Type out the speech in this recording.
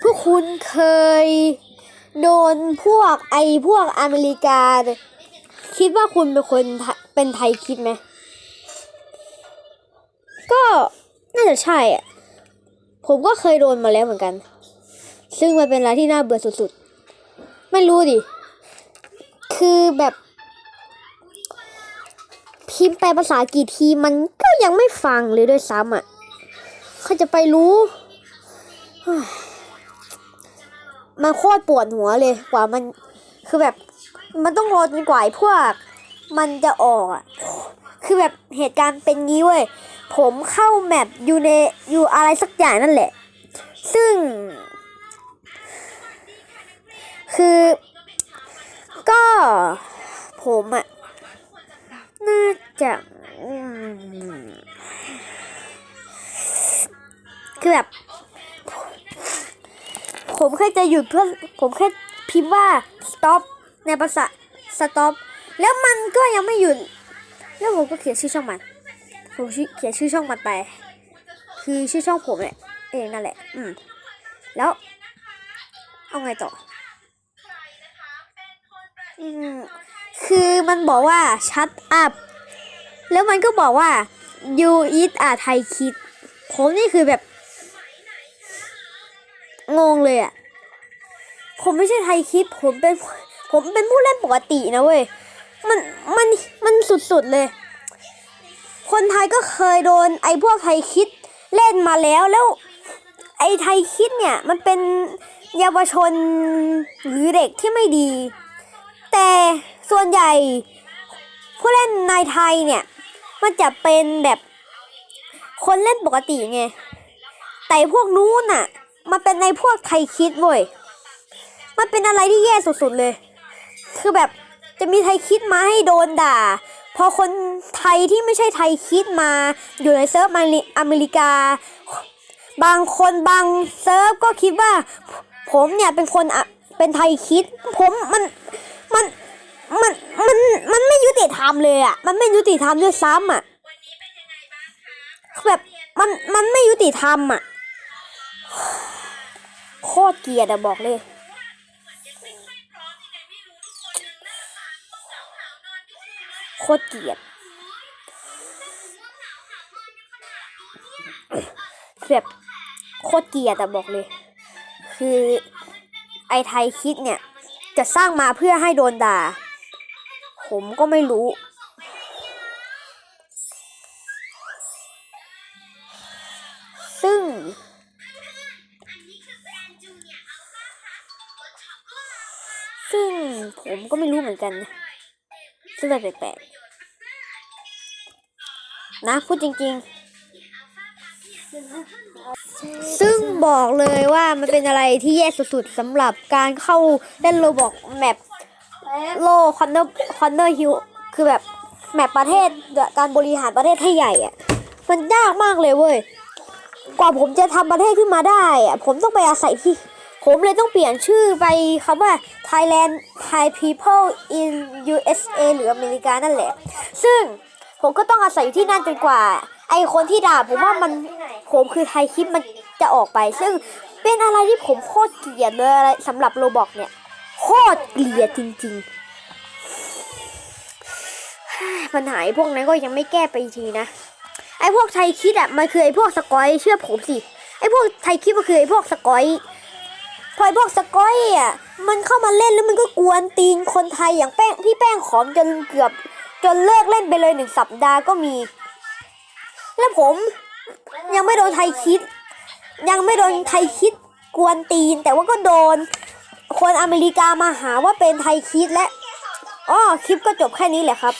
พวกคุณเคยโดนพวกไอพวกอเมริกา คิดว่าคุณเป็นคนไทเป็นไทยคิดไหม ก็น่าจะใช่อะผมก็เคยโดนมาแล้วเหมือนกัน ซึ่งมันเป็นอะไรที่น่าเบื่อสุดๆ ไม่รู้ดิ คือแบบ พิมพ์แปภาษากี่ทีมันก็ยังไม่ฟังเลยด้วยซ้ำอะเขาจะไปรู้ มันโคตรปวดหัวเลยกว่ามันคือแบบมันต้องรอจนกว่าพวก มันจะออกอะคือแบบเหตุการณ์เป็นงี้เว้ยผมเข้าแมปอยู่ในอยู่อะไรสักอย่างนั่นแหละ ซึ่ง คือ ก็ผมอะน่าจะคือแบบ ผมแค่จะหยุดเพื่อผมแค่พิมพ์ว่า stop ในภาษา stop แล้วมันก็ยังไม่หยุด แล้วผมก็เขียนชื่อช่องมันผมเขียนชื่อช่องมันไป คือชื่อช่องผมแหละเองนั่นแหละ อืม แล้วเอาไงต่อ อืม คือมันบอกว่า shut up แล้วมันก็บอกว่า you eat a Thai kid ผมนี่คือแบบ งงเลยอะ ผมไม่ใช่ไทยคิดผมเป็น ผมเป็นผู้เล่นปกตินะเว้ย มัน มัน มันสุดๆเลย คนไทยก็เคยโดน ไอ้พวกไทยคิดเล่นมาแล้ว แล้ว ไอ้ไทยคิดเนี่ย มันเป็นเยาวชนหรือเด็กที่ไม่ดี แต่ส่วนใหญ่ ผู้เล่นในไทยเนี่ย มันจะเป็นแบบคนเล่นปกติไง แต่พวกนู้นน่ะ มันเป็นในพวกไทยคิดเว้ย มันเป็นอะไรที่แย่สุดๆเลย คือแบบจะมีไทยคิดมาให้โดนด่า พอคนไทยที่ไม่ใช่ไทยคิดมา อยู่ในเซิร์ฟอเมริอเมริกา บางคนบางเซิร์ฟก็คิดว่า ผมเนี่ยเป็นคนเป็นไทยคิด ผมมันมันมันมันมันไม่ยุติธรรมเลยอะ มันไม่ยุติธรรมด้วยซ้ำอะแบบมันมันไม่ยุติธรรมอะ โคตรเกียดอะบอกเลย โคตรเกลียดแบบโคตรเกลียดอะบอกเลย คือไอไทยคิดเนี่ย จะสร้างมาเพื่อให้โดนด่า ผมก็ไม่รู้ ซึ่ง ซึ่งผมก็ไม่รู้เหมือนกันนะ ซึ่งแบบแปลกๆนะพูดจริง ๆ ซึ่งบอกเลยว่ามันเป็นอะไรที่แย่สุดๆสำหรับการเข้าเล่นโรบอกแมปโลคอนเนอร์คอนเนอร์ฮิลคือแบบแมปประเทศการบริหารประเทศให้ใหญ่อะมันยากมากเลยเว้ย กว่าผมจะทำประเทศขึ้นมาได้อะผมต้องไปอาศัยที่ ผมเลยต้องเปลี่ยนชื่อไปคำว่า Thailand Thai People in USA หรืออเมริกานั่นแหละ ซึ่งผมก็ต้องอาศัยอยู่ที่นั่นจนกว่า ไอคนที่ด่าผมว่ามันผมคือไทยคลิปมันจะออกไป ซึ่งเป็นอะไรที่ผมโคตรเกลียดเลยอะไรสำหรับโรบอกเนี่ย โคตรเกลียดจริงๆปัญหาพวกนั้นก็ยังไม่แก้ไปทีนะ ไอพวกไทยคิดอะมันคือไอพวกสกอยเชื่อผมสิไอพวกไทยคิดมันคือไอพวกสกอย พอไอ้พวกสกอยอะมันเข้ามาเล่นแล้วมันก็กวนตีนคนไทยอย่างแป้งพี่แป้งขอมจนเกือบ จนเลิกเล่นไปเลยหนึ่งสัปดาห์ก็มี แล้วผมยังไม่โดนไทยคิด ยังไม่โดนไทยคิดกวนตีน แต่ว่าก็โดน คนอเมริกามาหาว่าเป็นไทยคิดและอ๋อคลิปก็จบแค่นี้แหละครับ